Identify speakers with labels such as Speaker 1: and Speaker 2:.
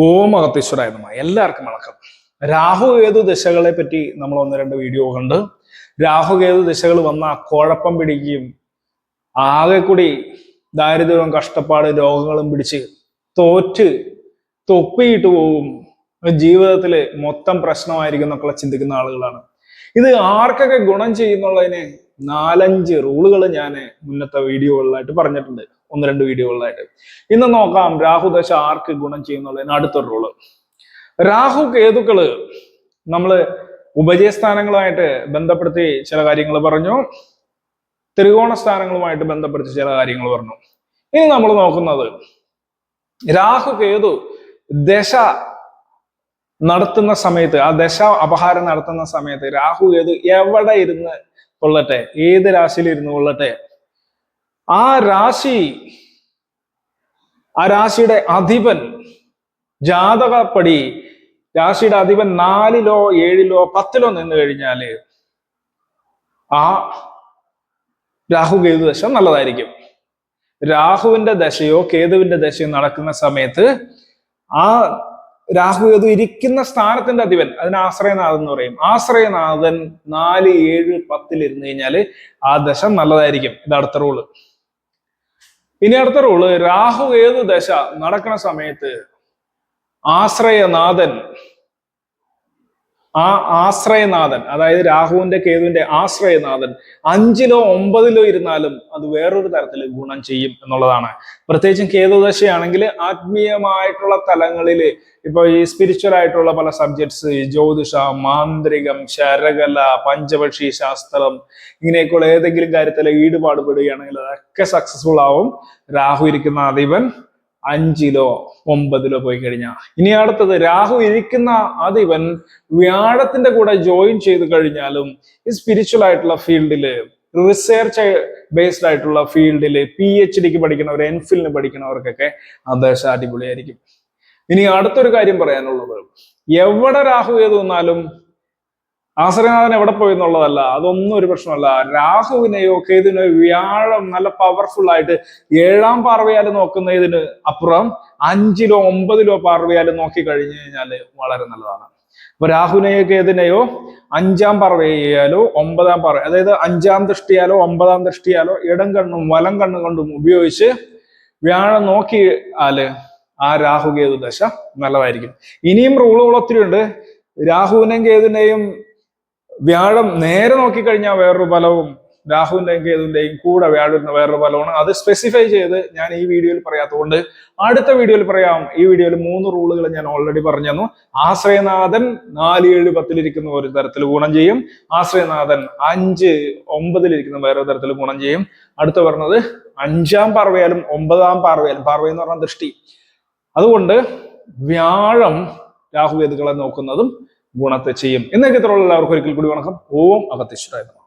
Speaker 1: ഓം അകത്തീശ്വരായ നമ. എല്ലാവർക്കും വണക്കം. രാഹുകേതു ദശകളെ പറ്റി നമ്മൾ ഒന്ന് രണ്ട് വീഡിയോ കണ്ട്. രാഹുകേതു ദശകൾ വന്ന കുഴപ്പം പിടിക്കുകയും ആകെ കൂടി ദാരിദ്ര്യവും കഷ്ടപ്പാട് രോഗങ്ങളും പിടിച്ച് തോറ്റ് തൊപ്പിയിട്ട് പോവും. ജീവിതത്തിൽ മൊത്തം പ്രശ്നമായിരിക്കും എന്നൊക്കെ ചിന്തിക്കുന്ന ആളുകളാണ്. ഇത് ആർക്കൊക്കെ ഗുണം ചെയ്യുന്നുള്ളതിന് നാലഞ്ച് റൂളുകൾ ഞാൻ മുന്നത്തെ വീഡിയോകളിലായിട്ട് പറഞ്ഞിട്ടുണ്ട്. ഒന്ന് രണ്ട് വീഡിയോകളിലായിട്ട്. ഇന്ന് നോക്കാം രാഹുദശ ആർക്ക് ഗുണം ചെയ്യുന്നുള്ളതിന് അടുത്ത റൂൾ. രാഹു കേതുക്കൾ നമ്മൾ ഉപജയസ്ഥാനങ്ങളുമായിട്ട് ബന്ധപ്പെടുത്തി ചില കാര്യങ്ങൾ പറഞ്ഞു. ത്രികോണ സ്ഥാനങ്ങളുമായിട്ട് ബന്ധപ്പെടുത്തി ചില കാര്യങ്ങൾ പറഞ്ഞു. ഇനി നമ്മൾ നോക്കുന്നത് രാഹു കേതു ദശ നടത്തുന്ന സമയത്ത് ആ ദശ അപഹാരം നടത്തുന്ന സമയത്ത് രാഹു കേതു എവിടെ ഇരുന്ന് കൊള്ളട്ടെ. ഏത് രാശിയിൽ ഇരുന്ന് കൊള്ളട്ടെ. ആ രാശി ആ രാശിയുടെ അധിപൻ ജാതകപ്പടി രാശിയുടെ അധിപൻ നാലിലോ ഏഴിലോ പത്തിലോ നിന്ന് കഴിഞ്ഞാൽ ആ രാഹു കേതു ദശ നല്ലതായിരിക്കും. രാഹുവിന്റെ ദശയോ കേതുവിന്റെ ദശയോ നടക്കുന്ന സമയത്ത് ആ രാഹു കേതു ഇരിക്കുന്ന സ്ഥാനത്തിന്റെ അധിപൻ അതിന് ആശ്രയനാഥൻ എന്ന് പറയും. ആശ്രയനാഥൻ നാല് ഏഴ് പത്തിൽ ഇരുന്ന് കഴിഞ്ഞാൽ ആ ദശ നല്ലതായിരിക്കും. ഇത് അടുത്ത റൂൾ ഇനി അടുത്ത റൂൾ രാഹു ഏത് ദശ നടക്കുന്ന സമയത്ത് ആശ്രയനാഥൻ ആ ആശ്രയനാഥൻ അതായത് രാഹുവിന്റെ കേതുവിന്റെ ആശ്രയനാഥൻ അഞ്ചിലോ ഒമ്പതിലോ ഇരുന്നാലും അത് വേറൊരു തരത്തിൽ ഗുണം ചെയ്യും എന്നുള്ളതാണ്. പ്രത്യേകിച്ചും കേതുദശയാണെങ്കിൽ ആത്മീയമായിട്ടുള്ള തലങ്ങളിൽ ഇപ്പൊ ഈ സ്പിരിച്വൽ ആയിട്ടുള്ള പല സബ്ജക്ട്സ് ജ്യോതിഷ മാന്ത്രികം ശരകല പഞ്ചപക്ഷി ശാസ്ത്രം ഇങ്ങനെയൊക്കെയുള്ള ഏതെങ്കിലും കാര്യത്തിൽ ഈടുപാട് പെടുകയാണെങ്കിൽ അതൊക്കെ സക്സസ്ഫുൾ ആവും. രാഹു ഇരിക്കുന്ന അധിപൻ അഞ്ചിലോ ഒമ്പതിലോ പോയി കഴിഞ്ഞാൽ ഇനി അടുത്തത് രാഹു ഇരിക്കുന്ന അധിപൻ വ്യാഴത്തിന്റെ കൂടെ ജോയിൻ ചെയ്ത് കഴിഞ്ഞാലും ഈ സ്പിരിച്വൽ ആയിട്ടുള്ള ഫീൽഡിൽ റിസർച്ച് ബേസ്ഡ് ആയിട്ടുള്ള ഫീൽഡിൽ പി എച്ച് ഡിക്ക് പഠിക്കുന്നവർ എൻഫിലിന് പഠിക്കുന്നവർക്കൊക്കെ അദ്ദേഹം അടിപൊളിയായിരിക്കും. ഇനി അടുത്തൊരു കാര്യം പറയാനുള്ളത്. എവിടെ രാഹു ഏത് വന്നാലും ആശ്രയനാഥൻ എവിടെ പോയി എന്നുള്ളതല്ല അതൊന്നും ഒരു പ്രശ്നമല്ല. രാഹുവിനെയോ കേതുവിനെയോ വ്യാഴം നല്ല പവർഫുൾ ആയിട്ട് ഏഴാം പാർവയാൽ നോക്കുന്നതിന് അപ്പുറം അഞ്ചിലോ ഒമ്പതിലോ പാർവയാൽ നോക്കി കഴിഞ്ഞു കഴിഞ്ഞാൽ വളരെ നല്ലതാണ്. അപ്പൊ രാഹുവിനെയോ കേതുവിനെയോ അഞ്ചാം പാർവയാലോ ഒമ്പതാം പാർവ അതായത് അഞ്ചാം ദൃഷ്ടിയാലോ ഒമ്പതാം ദൃഷ്ടിയാലോ ഇടം കണ്ണും വലം കണ്ണും കൊണ്ടും ഉപയോഗിച്ച് വ്യാഴം നോക്കിയാൽ ആ രാഹു കേതു ദശ നല്ലതായിരിക്കും. ഇനിയും റൂളുകൾ ഒത്തിരി ഉണ്ട് രാഹുവിനെയും കേതുവിനെയും വ്യാഴം നേരെ നോക്കിക്കഴിഞ്ഞാൽ വേറൊരു ഫലവും രാഹുവിന്റെയും കേതുവിന്റെയും കൂടെ വ്യാഴുന്ന വേറൊരു ഫലമാണ്. അത് സ്പെസിഫൈ ചെയ്ത് ഞാൻ ഈ വീഡിയോയിൽ പറയാത്തതുകൊണ്ട് അടുത്ത വീഡിയോയിൽ പറയാം. ഈ വീഡിയോയിൽ മൂന്ന് റൂളുകൾ ഞാൻ ഓൾറെഡി പറഞ്ഞു ആശ്രയനാഥൻ നാല് ഏഴ് പത്തിലിരിക്കുന്ന ഒരു തരത്തിൽ ഗുണം ചെയ്യും. ആശ്രയനാഥൻ അഞ്ച് ഒമ്പതിലിരിക്കുന്ന വേറൊരു തരത്തിൽ ഗുണം ചെയ്യും. അടുത്ത പറഞ്ഞത് അഞ്ചാം പാർവയാലും ഒമ്പതാം പാർവയാലും. പാർവ എന്ന് പറഞ്ഞ ദൃഷ്ടി. അതുകൊണ്ട് വ്യാഴം രാഹുവേദുക്കളെ നോക്കുന്നതും ഗുണത്തെ ചെയ്യും. എന്നൊക്കെ എല്ലാവർക്കും ഒരിക്കൽ കൂടി വണക്കം. ഓം അകത്തീശ്വരായിരുന്നു